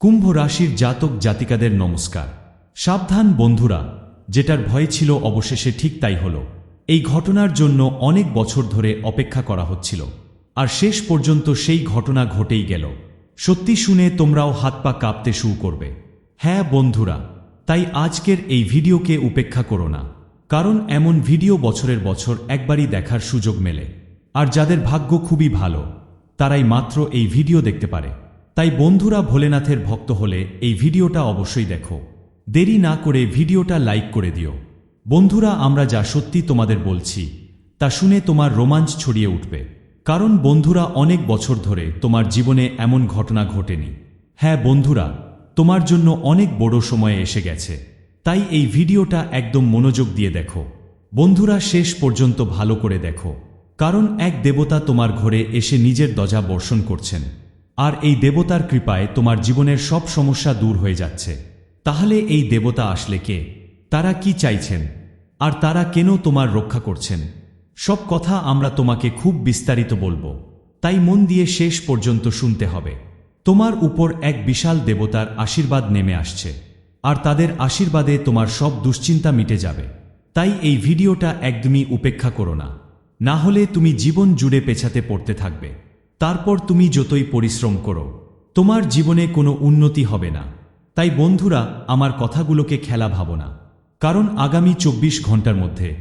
কুম্ভ রাশির জাতক জাতিকাদের নমস্কার। সাবধান বন্ধুরা, যেটার ভয় ছিল অবশেষে ঠিক তাই হল। এই ঘটনার জন্য অনেক বছর ধরে অপেক্ষা করা হচ্ছিল। আর শেষ পর্যন্ত সেই ঘটনা ঘটেই গেল। সত্যি শুনে তোমরাও হাত পা কাঁপতে শুরু করবে। হ্যাঁ বন্ধুরা, তাই আজকের এই ভিডিওকে উপেক্ষা করো না। কারণ এমন ভিডিও বছরের বছর একবারই দেখার সুযোগ মেলে। আর যাদের ভাগ্য খুবই ভালো, তারাই মাত্র এই ভিডিও দেখতে পারে। তাই বন্ধুরা ভোলেনাথের ভক্ত হলে এই ভিডিওটা অবশ্যই দেখো। দেরি না করে ভিডিওটা লাইক করে দিও। বন্ধুরা, আমরা যা সত্যি তোমাদের বলছি, তা শুনে তোমার রোমাঞ্চ ছড়িয়ে উঠবে। কারণ বন্ধুরা, অনেক বছর ধরে তোমার জীবনে এমন ঘটনা ঘটেনি। হ্যাঁ বন্ধুরা, তোমার জন্য অনেক বড় সময় এসে গেছে। তাই এই ভিডিওটা একদম মনোযোগ দিয়ে দেখো। বন্ধুরা, শেষ পর্যন্ত ভালো করে দেখো। কারণ এক দেবতা তোমার ঘরে এসে নিজের দজা বর্ষণ করছেন। আর এই দেবতার কৃপায় তোমার জীবনের সব সমস্যা দূর হয়ে যাচ্ছে। তাহলে এই দেবতা আসলে কে? তারা কি চাইছেন? আর তারা কেন তোমার রক্ষা করছেন? সব কথা আমরা তোমাকে খুব বিস্তারিত বলব। তাই মন দিয়ে শেষ পর্যন্ত শুনতে হবে। তোমার উপর এক বিশাল দেবতার আশীর্বাদ নেমে আসছে। আর তাদের আশীর্বাদে তোমার সব দুশ্চিন্তা মিটে যাবে। তাই এই ভিডিওটা একদমই উপেক্ষা করো না। হলে তুমি জীবন জুড়ে পেছাতে পড়তে থাকবে। তারপর তুমি যতই পরিশ্রম করো, তোমার জীবনে কোনো উন্নতি হবে না। তাই বন্ধুরা, আমার কথাগুলোকে খেলা ভাবো না। কারণ আগামী চব্বিশ ঘণ্টার মধ্যে,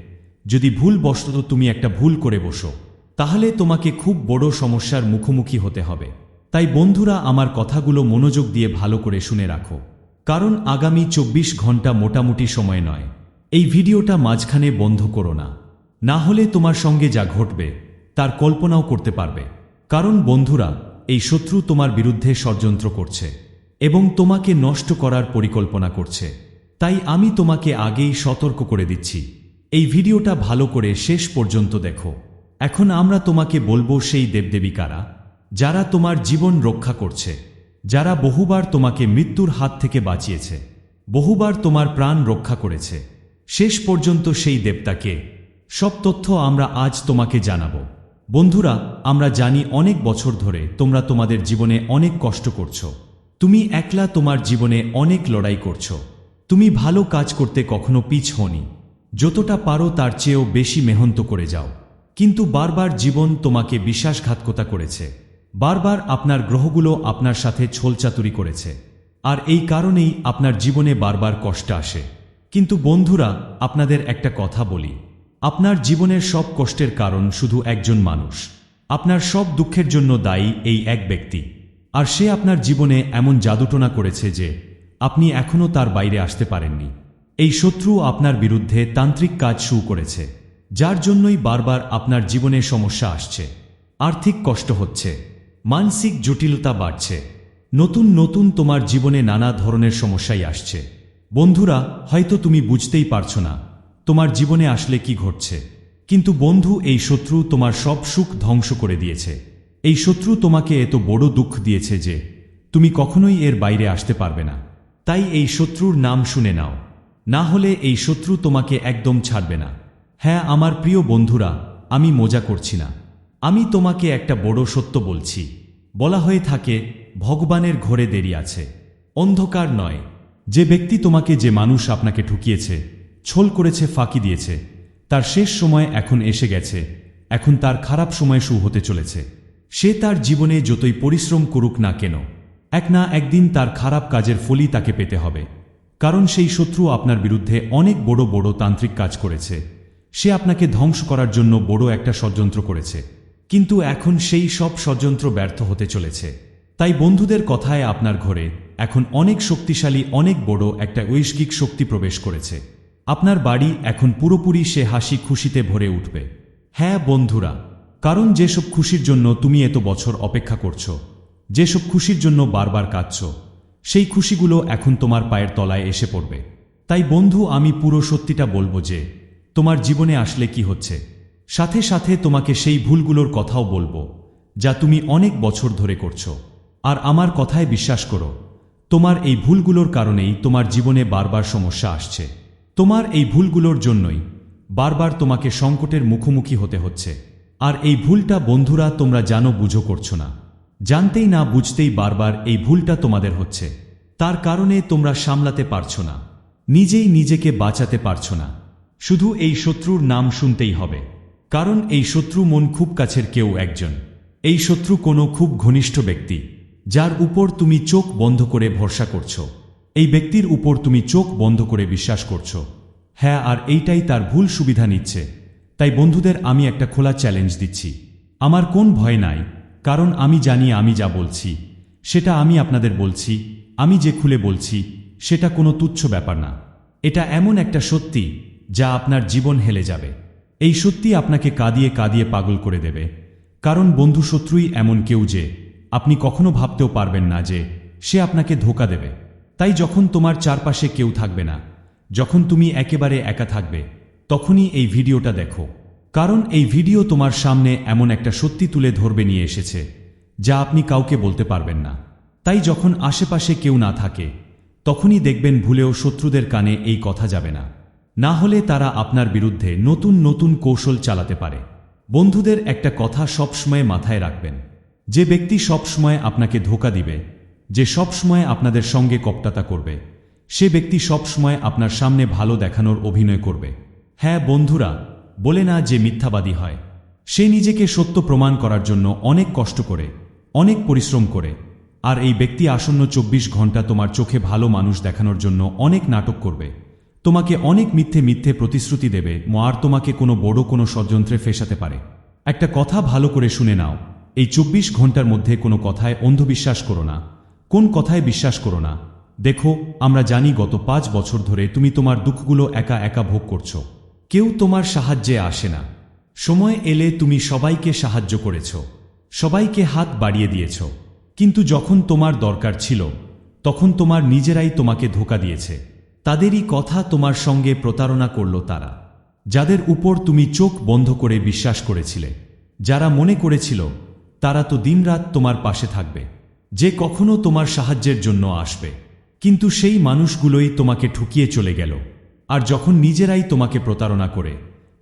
যদি ভুল বশত তুমি একটা ভুল করে বসো, তাহলে তোমাকে খুব বড় সমস্যার মুখোমুখি হতে হবে। তাই বন্ধুরা, আমার কথাগুলো মনোযোগ দিয়ে ভালো করে শুনে রাখো। কারণ আগামী চব্বিশ ঘণ্টা মোটামুটি সময় নয়। এই ভিডিওটা মাঝখানে বন্ধ করো না। না হলে তোমার সঙ্গে যা ঘটবে, তার কল্পনাও করতে পারবে। কারণ বন্ধুরা, এই শত্রু তোমার বিরুদ্ধে ষড়যন্ত্র করছে এবং তোমাকে নষ্ট করার পরিকল্পনা করছে। তাই আমি তোমাকে আগেই সতর্ক করে দিচ্ছি। এই ভিডিওটা ভালো করে শেষ পর্যন্ত দেখো। এখন আমরা তোমাকে বলব সেই দেবদেবী কারা, যারা তোমার জীবন রক্ষা করছে, যারা বহুবার তোমাকে মৃত্যুর হাত থেকে বাঁচিয়েছে, বহুবার তোমার প্রাণ রক্ষা করেছে। শেষ পর্যন্ত সেই দেবতাকে সব তথ্য আমরা আজ তোমাকে জানাব। বন্ধুরা, আমরা জানি অনেক বছর ধরে তোমরা তোমাদের জীবনে অনেক কষ্ট করছ। তুমি একলা তোমার জীবনে অনেক লড়াই করছ। তুমি ভালো কাজ করতে কখনো পিছ হনি যতটা পারো তার চেয়েও বেশি মেহনত করে যাও। কিন্তু বারবার জীবন তোমাকে বিশ্বাসঘাতকতা করেছে। বারবার আপনার গ্রহগুলো আপনার সাথে ছোলচাতুরি করেছে। আর এই কারণেই আপনার জীবনে বারবার কষ্ট আসে। কিন্তু বন্ধুরা, আপনাদের একটা কথা বলি। আপনার জীবনের সব কষ্টের কারণ শুধু একজন মানুষ। আপনার সব দুঃখের জন্য দায়ী এই এক ব্যক্তি। আর সে আপনার জীবনে এমন জাদুটনা করেছে যে, আপনি এখনও তার বাইরে আসতে পারেননি। এই শত্রু আপনার বিরুদ্ধে তান্ত্রিক কাজ শুরু করেছে, যার জন্যই বারবার আপনার জীবনে সমস্যা আসছে। আর্থিক কষ্ট হচ্ছে, মানসিক জটিলতা বাড়ছে, নতুন নতুন তোমার জীবনে নানা ধরনের সমস্যাই আসছে। বন্ধুরা, হয়তো তুমি বুঝতেই পারছ না তোমার জীবনে আসলে কি ঘটছে? কিন্তু বন্ধু, এই শত্রু তোমার সব সুখ ধ্বংস করে দিয়েছে। এই শত্রু তোমাকে এত বড় দুঃখ দিয়েছে যে তুমি কখনোই এর বাইরে আসতে পারবে না। তাই এই শত্রুর নাম শুনে নাও। না হলে এই শত্রু তোমাকে একদম ছাড়বে না। হ্যাঁ আমার প্রিয় বন্ধুরা, আমি মজা করছি না। আমি তোমাকে একটা বড় সত্য বলছি। বলা হয়ে থাকে, ভগবানের ঘরে দেরি আছে। অন্ধকার নয়। যে ব্যক্তি তোমাকে, যে মানুষ আপনাকে ঠুকিয়েছে ছোল করেছে, ফাঁকি দিয়েছে। তার শেষ সময় এখন এসে গেছে। এখন তার খারাপ সময় শুরু হতে চলেছে। সে তার জীবনে যতই পরিশ্রম করুক না কেন, এক না একদিন তার খারাপ কাজের ফলই তাকে পেতে হবে। কারণ সেই শত্রু আপনার বিরুদ্ধে অনেক বড় বড় তান্ত্রিক কাজ করেছে। সে আপনাকে ধ্বংস করার জন্য বড় একটা ষড়যন্ত্র করেছে। কিন্তু এখন সেই সব ষড়যন্ত্র ব্যর্থ হতে চলেছে। তাই বন্ধুদের কথায় আপনার ঘরে এখন অনেক শক্তিশালী, অনেক বড় একটা ঐশ্বিক শক্তি প্রবেশ করেছে। আপনার বাড়ি এখন পুরোপুরি সে হাসি খুশিতে ভরে উঠবে। হ্যাঁ বন্ধুরা, কারণ যেসব খুশির জন্য তুমি এত বছর অপেক্ষা করছ, যেসব খুশির জন্য বারবার কাঁদছ, সেই খুশিগুলো এখন তোমার পায়ের তলায় এসে পড়বে। তাই বন্ধু, আমি পুরো সত্যিটা বলব যে, তোমার জীবনে আসলে কি হচ্ছে? সাথে সাথে তোমাকে সেই ভুলগুলোর কথাও বলব, যা তুমি অনেক বছর ধরে করছ। আর আমার কথায় বিশ্বাস করো, তোমার এই ভুলগুলোর কারণেই তোমার জীবনে বারবার সমস্যা আসছে। তোমার এই ভুলগুলোর জন্যই বারবার তোমাকে সংকটের মুখোমুখি হতে হচ্ছে। আর এই ভুলটা বন্ধুরা তোমরা জানো বুঝো করছ না। জানতেই না বুঝতেই বারবার এই ভুলটা তোমাদের হচ্ছে। তার কারণে তোমরা সামলাতে পারছ না। নিজেই নিজেকে বাঁচাতে পারছ না। শুধু এই শত্রুর নাম শুনতেই হবে। কারণ এই শত্রু মন খুব কাছের কেউ একজন। এই শত্রু কোনো খুব ঘনিষ্ঠ ব্যক্তি, যার উপর তুমি চোখ বন্ধ করে ভরসা করছ। এই ব্যক্তির উপর তুমি চোখ বন্ধ করে বিশ্বাস করছ। হ্যাঁ আর এইটাই তার ভুল সুবিধা নিচ্ছে। তাই বন্ধুদের আমি একটা খোলা চ্যালেঞ্জ দিচ্ছি। আমার কোন ভয় নাই, কারণ আমি জানি আমি যা বলছি। সেটা আমি আপনাদের বলছি, আমি যে খুলে বলছি, সেটা কোনো তুচ্ছ ব্যাপার না। এটা এমন একটা সত্যি যা আপনার জীবন হেলে যাবে। এই সত্যি আপনাকে কাঁদিয়ে কাঁদিয়ে পাগল করে দেবে। কারণ বন্ধু শত্রুই এমন কেউ যে আপনি কখনো ভাবতেও পারবেন না যে সে আপনাকে ধোকা দেবে। তাই যখন তোমার চারপাশে কেউ থাকবে না, যখন তুমি একেবারে একা থাকবে, তখনই এই ভিডিওটা দেখো। কারণ এই ভিডিও তোমার সামনে এমন একটা সত্যি তুলে ধরবে নিয়ে এসেছে, যা আপনি কাউকে বলতে পারবেন না। তাই যখন আশেপাশে কেউ না থাকে, তখনই দেখবেন ভুলেও শত্রুদের কানে এই কথা যাবে না। না হলে তারা আপনার বিরুদ্ধে নতুন নতুন কৌশল চালাতে পারে। বন্ধুদের একটা কথা সবসময় মাথায় রাখবেন। যে ব্যক্তি সবসময় আপনাকে ধোকা দিবে যে সবসময় আপনাদের সঙ্গে কপটাতা করবে। সে ব্যক্তি সবসময় আপনার সামনে ভালো দেখানোর অভিনয় করবে। হ্যাঁ বন্ধুরা, বলে না যে মিথ্যাবাদী হয়। সে নিজেকে সত্য প্রমাণ করার জন্য অনেক কষ্ট করে, অনেক পরিশ্রম করে, আর এই ব্যক্তি আসন্ন চব্বিশ ঘণ্টা তোমার চোখে ভালো মানুষ দেখানোর জন্য অনেক নাটক করবে। তোমাকে অনেক মিথ্যে মিথ্যে প্রতিশ্রুতি দেবে, আর তোমাকে কোনো বড় কোনো ষড়যন্ত্রে ফেসাতে পারে। একটা কথা ভালো করে শুনে নাও, এই চব্বিশ ঘণ্টার মধ্যে কোনো কথায় অন্ধবিশ্বাস করো না। কোন কথায় বিশ্বাস করো না। দেখো, আমরা জানি গত পাঁচ বছর ধরে তুমি তোমার দুঃখগুলো একা একা ভোগ করছ। কেউ তোমার সাহায্যে আসে না। সময় এলে তুমি সবাইকে সাহায্য করেছ। সবাইকে হাত বাড়িয়ে দিয়েছ। কিন্তু যখন তোমার দরকার ছিল, তখন তোমার নিজেরাই তোমাকে ধোকা দিয়েছে। তাদেরই কথা তোমার সঙ্গে প্রতারণা করল তারা। যাদের উপর তুমি চোখ বন্ধ করে বিশ্বাস করেছিলে। যারা মনে করেছিল, তারা তো দিনরাত তোমার পাশে থাকবে। যে কখনো তোমার সাহায্যের জন্য আসবে। কিন্তু সেই মানুষগুলোই তোমাকে ঠুকিয়ে চলে গেল। আর যখন নিজেরাই তোমাকে প্রতারণা করে,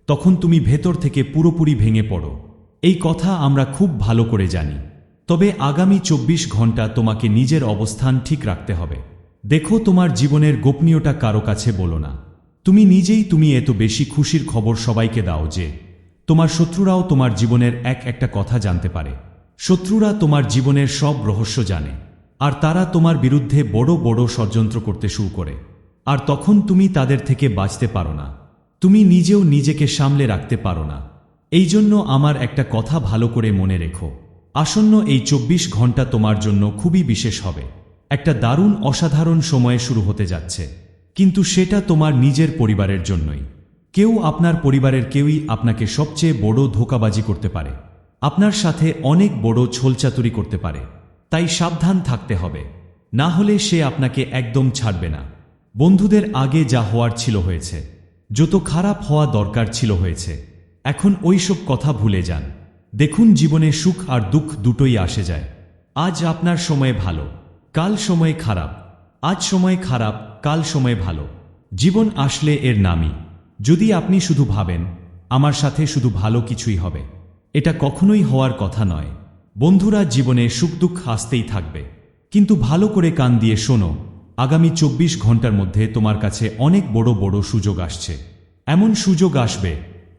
তখন তুমি ভেতর থেকে পুরোপুরি ভেঙে পড়ো। এই কথা আমরা খুব ভালো করে জানি। তবে আগামী চব্বিশ ঘণ্টা তোমাকে নিজের অবস্থান ঠিক রাখতে হবে। দেখো তোমার জীবনের গোপনীয়টা কারও কাছে বলো না। তুমি নিজেই তুমি এত বেশি খুশির খবর সবাইকে দাও যে, তোমার শত্রুরাও তোমার জীবনের এক একটা কথা জানতে পারে। শত্রুরা তোমার জীবনের সব রহস্য জানে, আর তারা তোমার বিরুদ্ধে বড় বড় ষড়যন্ত্র করতে শুরু করে। আর তখন তুমি তাদের থেকে বাঁচতে পারো না। তুমি নিজেও নিজেকে সামলে রাখতে পারো না। এই জন্য আমার একটা কথা ভালো করে মনে রেখো। আসন্ন এই চব্বিশ ঘণ্টা তোমার জন্য খুবই বিশেষ হবে। একটা দারুণ অসাধারণ সময়ে শুরু হতে যাচ্ছে। কিন্তু সেটা তোমার নিজের পরিবারের জন্যই। কেউ আপনার পরিবারের কেউই আপনাকে সবচেয়ে বড় ধোকাবাজি করতে পারে। আপনার সাথে অনেক বড় ছোলচাতুরি করতে পারে। তাই সাবধান থাকতে হবে। না হলে সে আপনাকে একদম ছাড়বে না। বন্ধুদের আগে যা হওয়ার ছিল হয়েছে। যত খারাপ হওয়া দরকার ছিল হয়েছে। এখন ওইসব কথা ভুলে যান। দেখুন জীবনে সুখ আর দুঃখ দুটোই আসে যায়। আজ আপনার সময় ভালো, কাল সময় খারাপ। আজ সময় খারাপ, কাল সময় ভালো। জীবন আসলে এর নামই। যদি আপনি শুধু ভাবেন, আমার সাথে শুধু ভালো কিছুই হবে। এটা কখনোই হওয়ার কথা নয়। বন্ধুরা জীবনে সুখ দুঃখ আসতেই থাকবে। কিন্তু ভালো করে কান দিয়ে শোনো, আগামী চব্বিশ ঘণ্টার মধ্যে তোমার কাছে অনেক বড় বড় সুযোগ আসছে। এমন সুযোগ আসবে,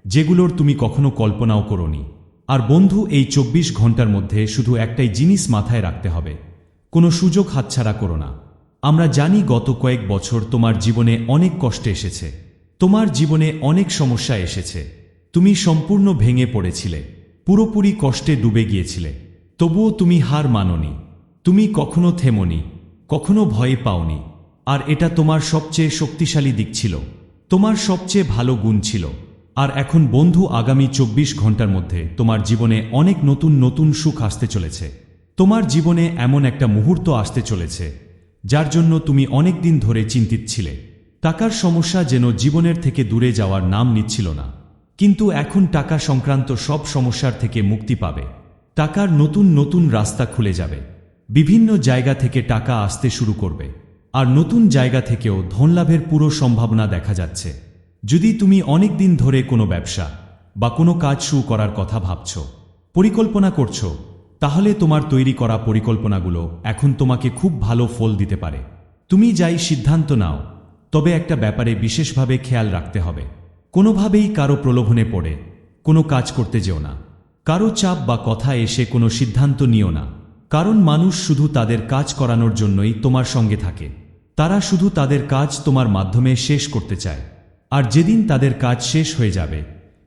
যেগুলোর তুমি কখনো কল্পনাও করনি। আর বন্ধু, এই চব্বিশ ঘণ্টার মধ্যে শুধু একটাই জিনিস মাথায় রাখতে হবে, কোনো সুযোগ হাতছাড়া করো না। আমরা জানি গত কয়েক বছর তোমার জীবনে অনেক কষ্টে এসেছে। তোমার জীবনে অনেক সমস্যা এসেছে। তুমি সম্পূর্ণ ভেঙে পড়েছিলে। পুরোপুরি কষ্টে ডুবে গিয়েছিলে। তবুও তুমি হার মাননি। তুমি কখনো থেমনি, কখনো ভয়ে পাওনি। আর এটা তোমার সবচেয়ে শক্তিশালী দিক ছিল। তোমার সবচেয়ে ভালো গুণ ছিল। আর এখন বন্ধু আগামী চব্বিশ ঘণ্টার মধ্যে তোমার জীবনে অনেক নতুন নতুন সুখ আসতে চলেছে। তোমার জীবনে এমন একটা মুহূর্ত আসতে চলেছে, যার জন্য তুমি অনেক দিন ধরে চিন্তিত ছিলে। টাকার সমস্যা যেন জীবনের থেকে দূরে যাওয়ার নাম নিচ্ছিল না। কিন্তু এখন টাকা সংক্রান্ত সব সমস্যার থেকে মুক্তি পাবে। টাকার নতুন নতুন রাস্তা খুলে যাবে। বিভিন্ন জায়গা থেকে টাকা আসতে শুরু করবে। আর নতুন জায়গা থেকেও ধনলাভের পুরো সম্ভাবনা দেখা যাচ্ছে। যদি তুমি অনেক দিন ধরে কোনো ব্যবসা বা কোনো কাজ শুরু করার কথা ভাবছ, পরিকল্পনা করছ, তাহলে তোমার তৈরি করা পরিকল্পনাগুলো এখন তোমাকে খুব ভালো ফল দিতে পারে। তুমি যাই সিদ্ধান্ত নাও, তবে একটা ব্যাপারে বিশেষভাবে খেয়াল রাখতে হবে। কোনোভাবেই কারও প্রলোভনে পড়ে, কোনো কাজ করতে যেও না। কারও চাপ বা কথা এসে কোনো সিদ্ধান্ত নিও না। কারণ মানুষ শুধু তাদের কাজ করানোর জন্যই তোমার সঙ্গে থাকে। তারা শুধু তাদের কাজ তোমার মাধ্যমে শেষ করতে চায়। আর যেদিন তাদের কাজ শেষ হয়ে যাবে,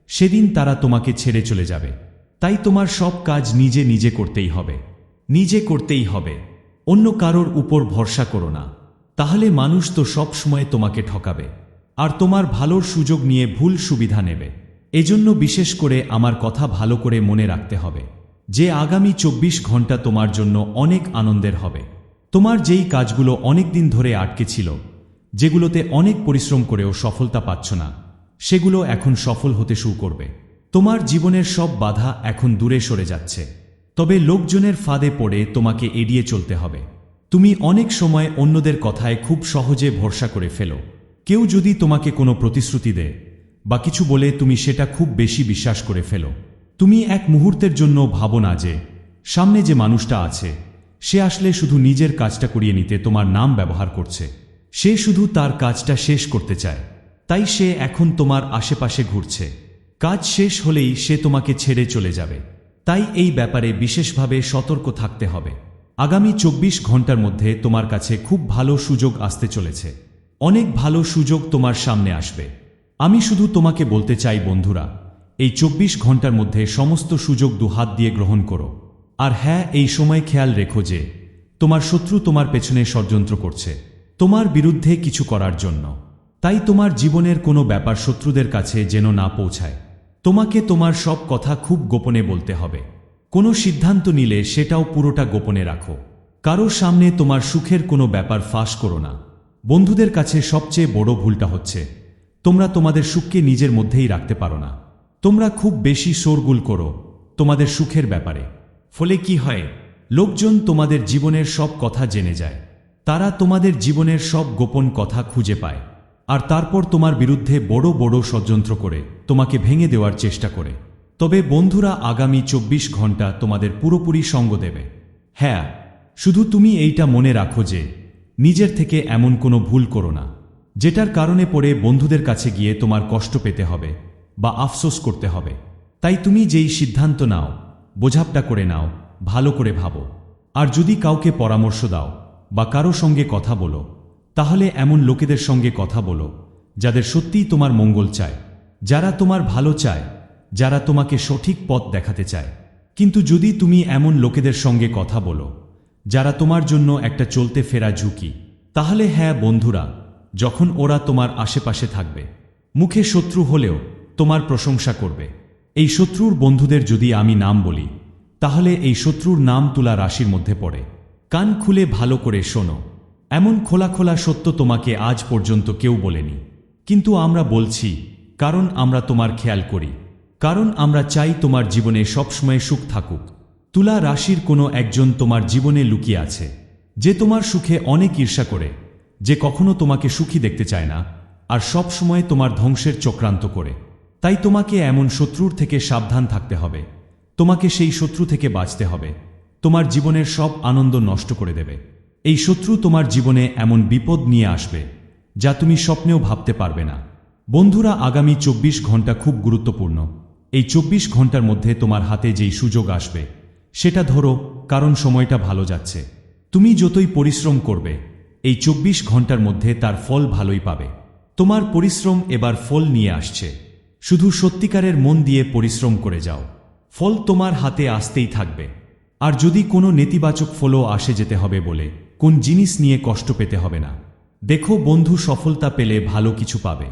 সেদিন তারা তোমাকে ছেড়ে চলে যাবে। তাই তোমার সব কাজ নিজে নিজে করতেই হবে। নিজে করতেই হবে। অন্য কারোর উপর ভরসা করো না। তাহলে মানুষ তো সব সময় তোমাকে ঠকাবে। আর তোমার ভালোর সুযোগ নিয়ে ভুল সুবিধা নেবে। এজন্য বিশেষ করে আমার কথা ভালো করে মনে রাখতে হবে। যে আগামী চব্বিশ ঘণ্টা তোমার জন্য অনেক আনন্দের হবে। তোমার যেই কাজগুলো অনেক দিন ধরে আটকে ছিল, যেগুলোতে অনেক পরিশ্রম করেও সফলতা পাচ্ছ না, সেগুলো এখন সফল হতে শুরু করবে। তোমার জীবনের সব বাধা এখন দূরে সরে যাচ্ছে। তবে লোকজনের ফাঁদে পড়ে তোমাকে এড়িয়ে চলতে হবে। তুমি অনেক সময় অন্যদের কথায় খুব সহজে ভরসা করে ফেলো। কেউ যদি তোমাকে কোনো প্রতিশ্রুতি দেয়, বা কিছু বলে তুমি সেটা খুব বেশি বিশ্বাস করে ফেলো, তুমি এক মুহূর্তের জন্য ভাবো না যে, সামনে যে মানুষটা আছে, সে আসলে শুধু নিজের কাজটা করিয়ে নিতে তোমার নাম ব্যবহার করছে। সে শুধু তার কাজটা শেষ করতে চায়। তাই সে এখন তোমার আশেপাশে ঘুরছে। কাজ শেষ হলেই সে তোমাকে ছেড়ে চলে যাবে। তাই এই ব্যাপারে বিশেষভাবে সতর্ক থাকতে হবে। আগামী চব্বিশ ঘণ্টার মধ্যে তোমার কাছে খুব ভালো সুযোগ আসতে চলেছে। অনেক ভালো সুযোগ তোমার সামনে আসবে। আমি শুধু তোমাকে বলতে চাই, বন্ধুরা, এই চব্বিশ ঘণ্টার মধ্যে সমস্ত সুযোগ দুহাত দিয়ে গ্রহণ করো। আর হ্যাঁ এই সময় খেয়াল রেখো যে, তোমার শত্রু তোমার পেছনে ষড়যন্ত্র করছে। তোমার বিরুদ্ধে কিছু করার জন্য। তাই তোমার জীবনের কোনো ব্যাপার শত্রুদের কাছে যেন না পৌঁছায়। তোমাকে তোমার সব কথা খুব গোপনে বলতে হবে। কোনো সিদ্ধান্ত নিলে সেটাও পুরোটা গোপনে রাখো। কারও সামনে তোমার সুখের কোনো ব্যাপার ফাঁস করো না। বন্ধুদের কাছে সবচেয়ে বড় ভুলটা হচ্ছে, তোমরা তোমাদের সুখকে নিজের মধ্যেই রাখতে পারো না। তোমরা খুব বেশি শোরগুল করো তোমাদের সুখের ব্যাপারে। ফলে কি হয়, লোকজন তোমাদের জীবনের সব কথা জেনে যায়। তারা তোমাদের জীবনের সব গোপন কথা খুঁজে পায়। আর তারপর তোমার বিরুদ্ধে বড় বড় ষড়যন্ত্র করে তোমাকে ভেঙে দেওয়ার চেষ্টা করে। তবে বন্ধুরা আগামী চব্বিশ ঘণ্টা তোমাদের পুরোপুরি সঙ্গ দেবে। হ্যাঁ শুধু তুমি এইটা মনে রাখো যে নিজের থেকে এমন কোনো ভুল করো না, যেটার কারণে পড়ে বন্ধুদের কাছে গিয়ে তোমার কষ্ট পেতে হবে বা আফসোস করতে হবে। তাই তুমি যেই সিদ্ধান্ত নাও, বোঝাপটা করে নাও, ভালো করে ভাবো। আর যদি কাউকে পরামর্শ দাও বা কারও সঙ্গে কথা বলো, তাহলে এমন লোকেদের সঙ্গে কথা বলো, যাদের সত্যিই তোমার মঙ্গল চায়, যারা তোমার ভালো চায়, যারা তোমাকে সঠিক পথ দেখাতে চায়। কিন্তু যদি তুমি এমন লোকেদের সঙ্গে কথা বলো যারা তোমার জন্য একটা চলতে ফেরা ঝুঁকি। তাহলে হ্যাঁ বন্ধুরা, যখন ওরা তোমার আশেপাশে থাকবে, মুখে শত্রু হলেও তোমার প্রশংসা করবে। এই শত্রুর বন্ধুদের যদি আমি নাম বলি, তাহলে এই শত্রুর নাম তুলা রাশির মধ্যে পড়ে। কান খুলে ভালো করে শোনো। এমন খোলা খোলা সত্য তোমাকে আজ পর্যন্ত কেউ বলেনি। কিন্তু আমরা বলছি, কারণ আমরা তোমার খেয়াল করি। কারণ আমরা চাই তোমার জীবনে সবসময় সুখ থাকুক। তুলা রাশির কোনো একজন তোমার জীবনে লুকিয়ে আছে, যে তোমার সুখে অনেক ঈর্ষা করে, যে কখনো তোমাকে সুখী দেখতে চায় না, আর সব সময় তোমার ধ্বংসের চক্রান্ত করে। তাই তোমাকে এমন শত্রুর থেকে সাবধান থাকতে হবে। তোমাকে সেই শত্রু থেকে বাঁচতে হবে। তোমার জীবনের সব আনন্দ নষ্ট করে দেবে। এই শত্রু তোমার জীবনে এমন বিপদ নিয়ে আসবে, যা তুমি স্বপ্নেও ভাবতে পারবে না। বন্ধুরা, আগামী চব্বিশ ঘণ্টা খুব গুরুত্বপূর্ণ। এই চব্বিশ ঘণ্টার মধ্যে তোমার হাতে যেই সুযোগ আসবে সেটা ধরো, কারণ সময়টা ভালো যাচ্ছে। তুমি যতই পরিশ্রম করবে, এই চব্বিশ ঘণ্টার মধ্যে তার ফল ভালোই পাবে। তোমার পরিশ্রম এবার ফল নিয়ে আসছে। শুধু সত্যিকারের মন দিয়ে পরিশ্রম করে যাও। ফল তোমার হাতে আসতেই থাকবে। আর যদি কোনো নেতিবাচক ফলও আসে যেতে হবে বলে, কোন জিনিস নিয়ে কষ্ট পেতে হবে না। দেখো বন্ধু সফলতা পেলে ভালো কিছু পাবে।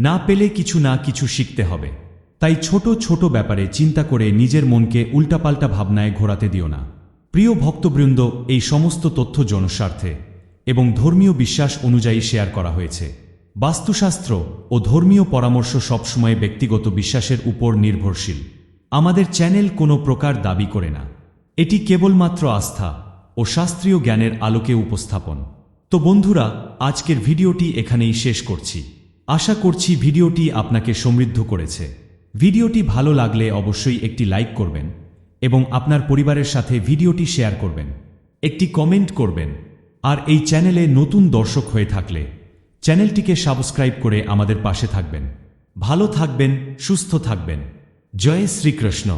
না পেলে কিছু না কিছু শিখতে হবে। তাই ছোট ছোট ব্যাপারে চিন্তা করে নিজের মনকে উল্টাপাল্টা ভাবনায় ঘোরাতে দিও না। প্রিয় ভক্তবৃন্দ, এই সমস্ত তথ্য জনস্বার্থে এবং ধর্মীয় বিশ্বাস অনুযায়ী শেয়ার করা হয়েছে। বাস্তুশাস্ত্র ও ধর্মীয় পরামর্শ সবসময় ব্যক্তিগত বিশ্বাসের উপর নির্ভরশীল। আমাদের চ্যানেল কোনো প্রকার দাবি করে না। এটি কেবলমাত্র আস্থা ও শাস্ত্রীয় জ্ঞানের আলোকে উপস্থাপন। তো বন্ধুরা, আজকের ভিডিওটি এখানেই শেষ করছি। আশা করছি ভিডিওটি আপনাকে সমৃদ্ধ করেছে। ভিডিওটি ভালো লাগলে অবশ্যই একটি লাইক করবেন এবং আপনার পরিবারের সাথে ভিডিওটি শেয়ার করবেন, একটি কমেন্ট করবেন, আর এই চ্যানেলে নতুন দর্শক হয়ে থাকলে চ্যানেলটিকে সাবস্ক্রাইব করে আমাদের পাশে থাকবেন। ভালো থাকবেন, সুস্থ থাকবেন। জয় শ্রীকৃষ্ণ।